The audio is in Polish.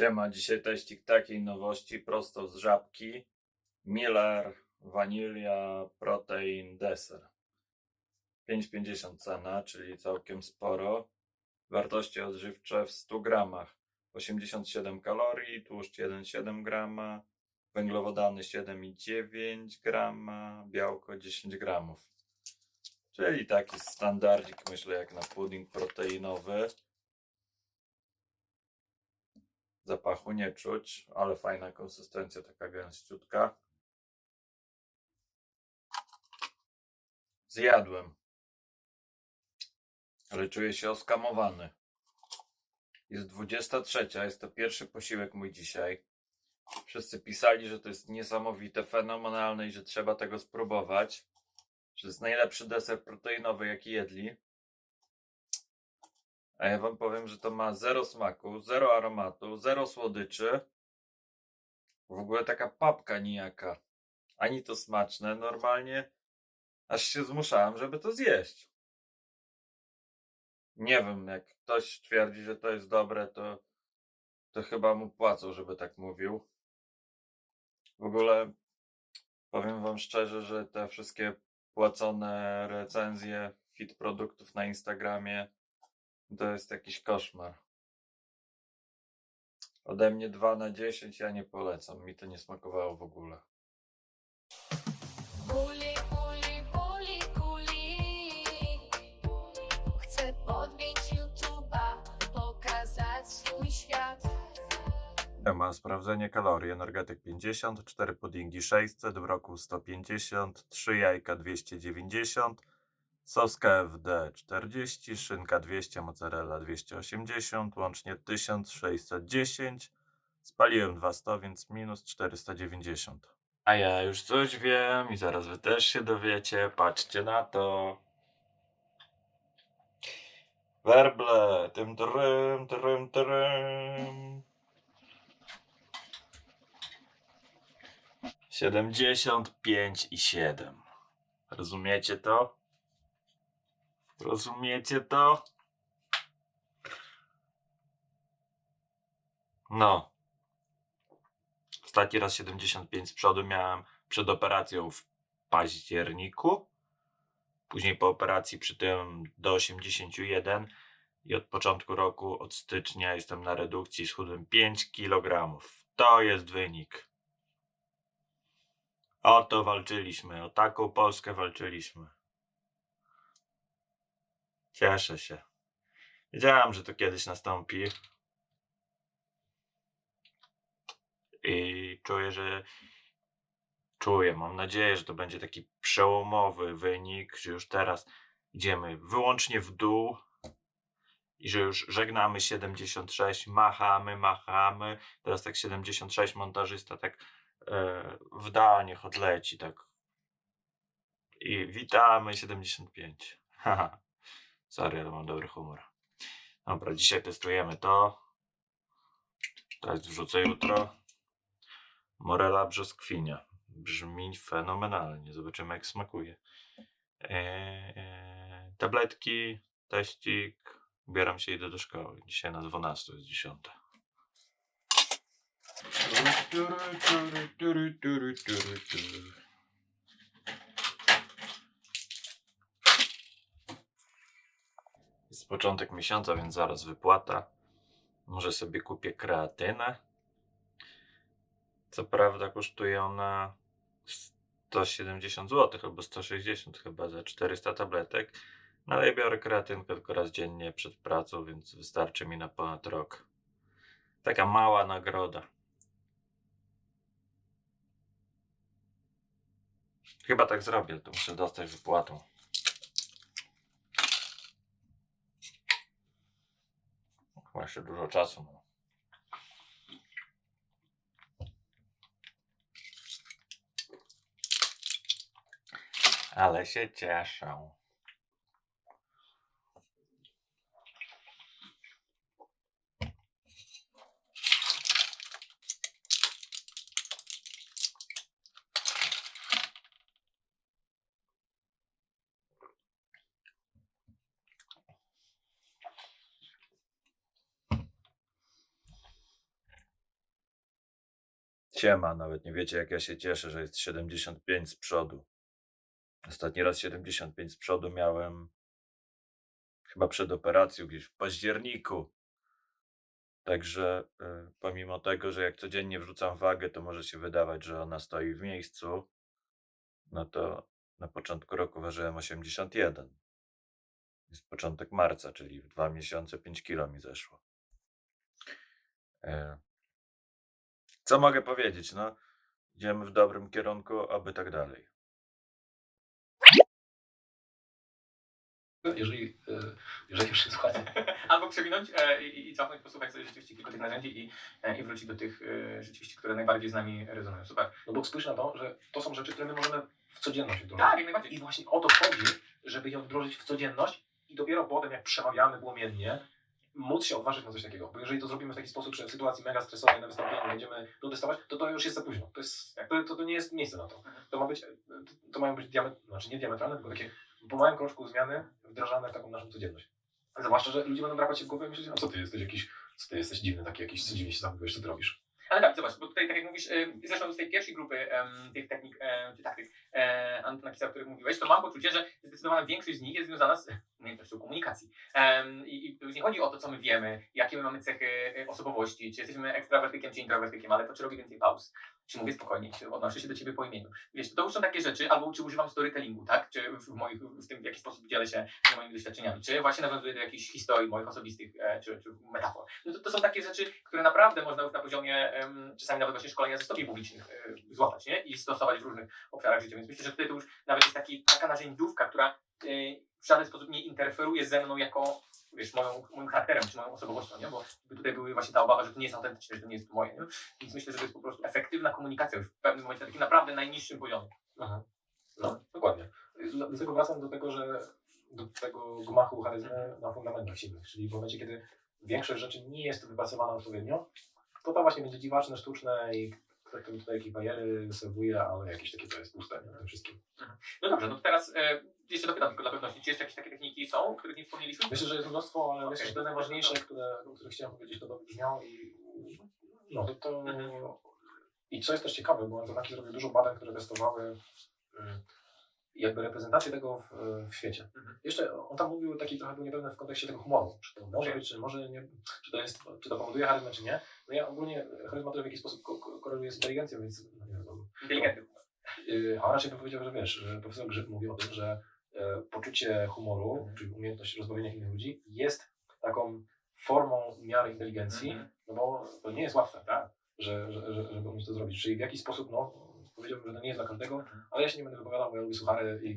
Siema, dzisiaj teścik takiej nowości prosto z żabki. Miller Vanilla Protein Deser. 5,50 cena, czyli całkiem sporo. Wartości odżywcze w 100 gramach. 87 kalorii, tłuszcz 1,7 grama, węglowodany 7,9 grama, białko 10 gramów. Czyli taki standardzik, myślę, jak na pudding proteinowy. Zapachu nie czuć, ale fajna konsystencja, taka gęściutka. Zjadłem. Ale czuję się oskamowany. Jest 23, jest to pierwszy posiłek mój dzisiaj. Wszyscy pisali, że to jest niesamowite, fenomenalne i że trzeba tego spróbować. Że jest najlepszy deser proteinowy, jaki jedli. A ja wam powiem, że to ma zero smaku, zero aromatu, zero słodyczy. W ogóle taka papka nijaka. Ani to smaczne, normalnie aż się zmuszałem, żeby to zjeść. Nie wiem, jak ktoś twierdzi, że to jest dobre, to, to chyba mu płacą, żeby tak mówił. W ogóle powiem wam szczerze, że te wszystkie płacone recenzje fit produktów na Instagramie to jest jakiś koszmar. Ode mnie 2 na 10 ja nie polecam. Mi to nie smakowało w ogóle. Kuli, kuli, kuli, kuli Chcę podbić YouTube'a, pokazać swój świat Ma sprawdzenie kalorii. Energetyk 50, 4 puddingi 600, brokuł 150, 3 jajka 290, sos KFD 40, szynka 200, mozzarella 280, łącznie 1610. Spaliłem 200, więc minus 490. A ja już coś wiem i zaraz wy też się dowiecie. Patrzcie na to. Werble, tym trym, trym, trym. 75 i 7. Rozumiecie to? Rozumiecie to? No. Ostatni raz 75 z przodu miałem przed operacją w październiku. Później po operacji przy tym do 81 i od początku roku, od stycznia jestem na redukcji, schudłem 5 kg. To jest wynik. O to walczyliśmy, o taką Polskę walczyliśmy. Cieszę się. Wiedziałem, że to kiedyś nastąpi. I czuję, że. Czuję, mam nadzieję, że to będzie taki przełomowy wynik, że już teraz idziemy wyłącznie w dół i że już żegnamy 76, machamy, machamy. Teraz tak 76 montażysta tak e, w dal niech odleci, tak. I witamy 75. Haha. Sorry, ale mam dobry humor. Dobra, dzisiaj testujemy to. Jest wrzucę jutro. Morela brzoskwinia. Brzmi fenomenalnie. Zobaczymy jak smakuje. Eee, tabletki, teścik. Ubieram się, idę do szkoły. Dzisiaj na 12 jest 10. początek miesiąca, więc zaraz wypłata. Może sobie kupię kreatynę. Co prawda kosztuje ona 170 zł albo 160 chyba za 400 tabletek. No ale ja biorę kreatynkę tylko raz dziennie przed pracą, więc wystarczy mi na ponad rok. Taka mała nagroda. Chyba tak zrobię, to muszę dostać wypłatą. Chyba jeszcze dużo czasu mam. Ale się cieszę. Ciema, nawet nie wiecie, jak ja się cieszę, że jest 75 z przodu. Ostatni raz 75 z przodu miałem chyba przed operacją, gdzieś w październiku. Także y, pomimo tego, że jak codziennie wrzucam wagę, to może się wydawać, że ona stoi w miejscu, no to na początku roku ważyłem 81. Jest początek marca, czyli w dwa miesiące 5 kilo mi zeszło. E, Co mogę powiedzieć? No, idziemy w dobrym kierunku, aby tak dalej. Jeżeli, e, jeżeli już słuchacie. Albo przewinąć e, i, i cofnąć, posłuchać sobie rzeczywiście kilku tych narzędzi i, e, i wrócić do tych e, rzeczywiście, które najbardziej z nami rezonują. Super. No bo spójrz na to, że to są rzeczy, które my możemy w codzienność wdrożyć. Tak, jak najbardziej. I właśnie o to chodzi, żeby ją wdrożyć w codzienność i dopiero potem, jak przemawiamy płomiennie, móc się odważyć na coś takiego. Bo jeżeli to zrobimy w taki sposób, że w sytuacji mega stresowej na wystąpieniu będziemy protestować, to to już jest za późno. To, jest, to, to, to nie jest miejsce na to. To ma być, to, mają być diamet, znaczy nie diametralne, tylko takie po małym kroczku zmiany wdrażane w taką naszą codzienność. Zwłaszcza, że ludzie będą drapać się w głowę i myśleć, a co ty jesteś jakiś, co ty jesteś dziwny taki jakiś, co dziwnie się zachowujesz, co ty robisz. Ale tak, zobacz, bo tutaj, tak jak mówisz, e, zresztą z tej pierwszej grupy em, tych technik, e, czy taktyk Antona Kisa, o których mówiłeś, to mam poczucie, że zdecydowana większość z nich jest związana z umiejętnością komunikacji. Em, i, I już nie chodzi o to, co my wiemy, jakie my mamy cechy e, osobowości, czy jesteśmy ekstrawertykiem, czy introwertykiem, ale to, czy robię więcej pauz, czy mówię spokojniej, czy odnoszę się do ciebie po imieniu. Wiesz, to już są takie rzeczy, albo czy używam storytellingu, tak? Czy w, moich, w tym, w jaki sposób dzielę się moimi doświadczeniami, czy właśnie nawiązuję do jakichś historii moich osobistych, e, czy, czy metafor. No to, to są takie rzeczy, które naprawdę można już na poziomie em, czasami nawet właśnie szkolenia ze stopni publicznych e, złapać, nie? I stosować w różnych obszarach życia. Więc myślę, że tutaj to już nawet jest taki, taka narzędziówka, która w żaden sposób nie interferuje ze mną jako, wiesz, moją, moim charakterem, czy moją osobowością, nie? Bo tutaj były właśnie ta obawa, że to nie jest autentyczne, że to nie jest moje, nie? Więc myślę, że to jest po prostu efektywna komunikacja już w pewnym momencie, na takim naprawdę najniższym poziomie. Aha. No, dokładnie. Dla- Dlatego wracam do tego, że do tego gmachu charyzmy na fundamentach silnych, czyli w momencie, kiedy większość rzeczy nie jest wypracowana odpowiednio, to to właśnie będzie dziwaczne, sztuczne i ktoś tu tutaj jakieś bariery serwuje, ale jakieś takie to jest puste nie? tym wszystkim. No dobrze, no to teraz e, jeszcze dopytam tylko dla pewności, czy jeszcze jakieś takie techniki są, o których nie wspomnieliśmy? Myślę, że jest mnóstwo, ale Okej. myślę, że te najważniejsze, które, o których chciałem powiedzieć, to dobrze brzmiało i no to, to i co jest też ciekawe, bo Antonaki zrobił dużo badań, które testowały mm, jakby reprezentację tego w, w świecie. Mhm. Jeszcze on tam mówił taki trochę był niepewny w kontekście tego humoru, czy to może być, czy może nie, czy to jest, czy to powoduje charyzmę, czy nie. No ja ogólnie charyzma to w jakiś sposób ko- ko- koreluje z inteligencją, więc no nie wiem, Inteligentny. Yy, A raczej bym powiedział, że wiesz, profesor Grzyb mówi o tym, że e, poczucie humoru, Mhm. czyli umiejętność rozbawienia innych ludzi jest taką formą miary inteligencji, Mhm. no bo to nie jest łatwe, tak? Że, że, że, żeby umieć to zrobić. Czyli w jakiś sposób, no, powiedziałbym, że to nie jest dla każdego, ale ja się nie będę wypowiadał, bo ja lubię suchary i